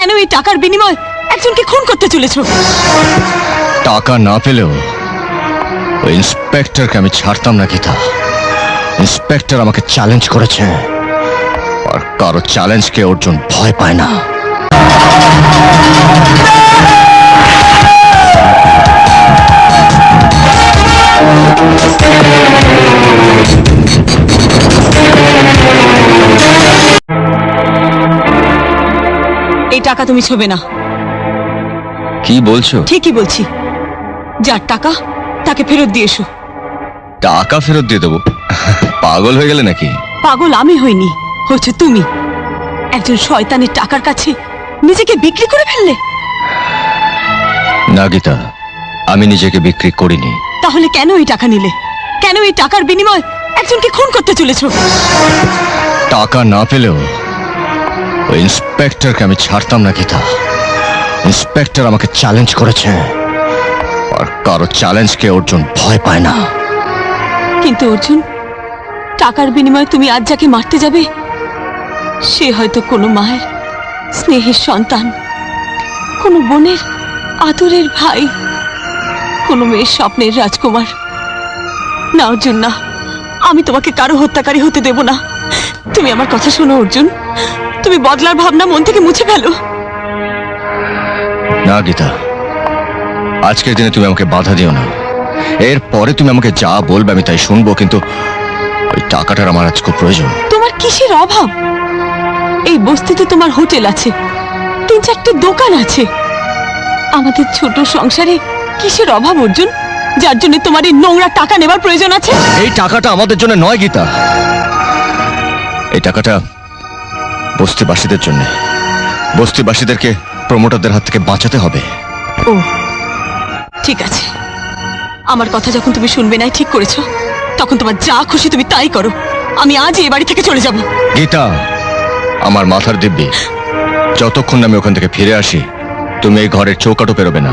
কেন এই টাকার বিনিময় একজনকে খুন করতে চলেছো? টাকা না পেলেও ওই ইন্সপেক্টরকে আমি ছাড়তাম না, গীতা। ইন্সপেক্টর আমাকে চ্যালেঞ্জ করেছে। আর কারও চ্যালেঞ্জকে অর্জুন ভয় পায় না। টাকা তুমি ছবে না। কি বলছো? ঠিকই বলছি। যার টাকা তাকে ফেরত দিয়ে এসো। টাকা ফেরত দিয়ে দেবো? পাগল হয়ে গেলে নাকি? পাগল আমি হইনি হচ্ছে তুমি। একজন শয়তানের টাকার কাছে নিজেকে বিক্রি করে ফেললে। না গীতা আমি নিজেকে বিক্রি করিনি। তাহলে কেন এই টাকা নিলে? কেন এই টাকার বিনিময় একজনকে খুন করতে চলেছ? টাকা না পেলেও ওই ইন্সপেক্টরকে আমি ছাড়তাম না গীতা ইন্সপেক্টর আমাকে চ্যালেঞ্জ করেছে। আর কারও চ্যালেঞ্জকে অর্জুন ভয় পায় না। কিন্তু অর্জুন, টাকার বিনিময়ে তুমি আজ যাকে মারতে যাবে, সে হয়তো কোনো মায়ের স্নেহের সন্তান, কোনো বোনের আদরের ভাই, কোনো মেয়ের স্বপ্নের রাজকুমার। না অর্জুন, না। আমি তোমাকে কারও হত্যাকারী হতে দেব না। তুমি আমার কথা শোনো, অর্জুন। তুমি বদলার ভাবনা মন থেকে মুছে ফেলো। না গীতা। আজকের দিনে তুমি আমাকে বাধা দিও না। এর পরে তুমি আমাকে যা বলবে আমি তাই শুনব কিন্তু ওই টাকাটার আমার আজ খুব প্রয়োজন। তোমার কিসের অভাব? এই বস্তিতে তোমার হোটেল আছে তিন চারটে দোকান আছে। আমাদের ছোট সংসারে কিসের অভাব অর্জুন? যার জন্য তোমার এই নোংরা টাকা নেবার প্রয়োজন আছে? এই টাকাটা আমাদের জন্য নয় গীতা। এই টাকাটা বস্তিবাসীদের জন্য। বস্তিবাসীদেরকে প্রমোটারদের হাত থেকে বাঁচাতে হবে। ও ঠিক আছে। আমার কথা যখন তুমি শুনবে নাই ঠিক করেছ। তখন তোমার যা খুশি তুমি তাই করো। আমি আজই এ বাড়ি থেকে চলে যাব। গীতা আমার মাথার দিব্যি। যতক্ষণ আমি ওখান থেকে ফিরে আসি তুমি এই ঘরের চৌকাটও পেরোবে না।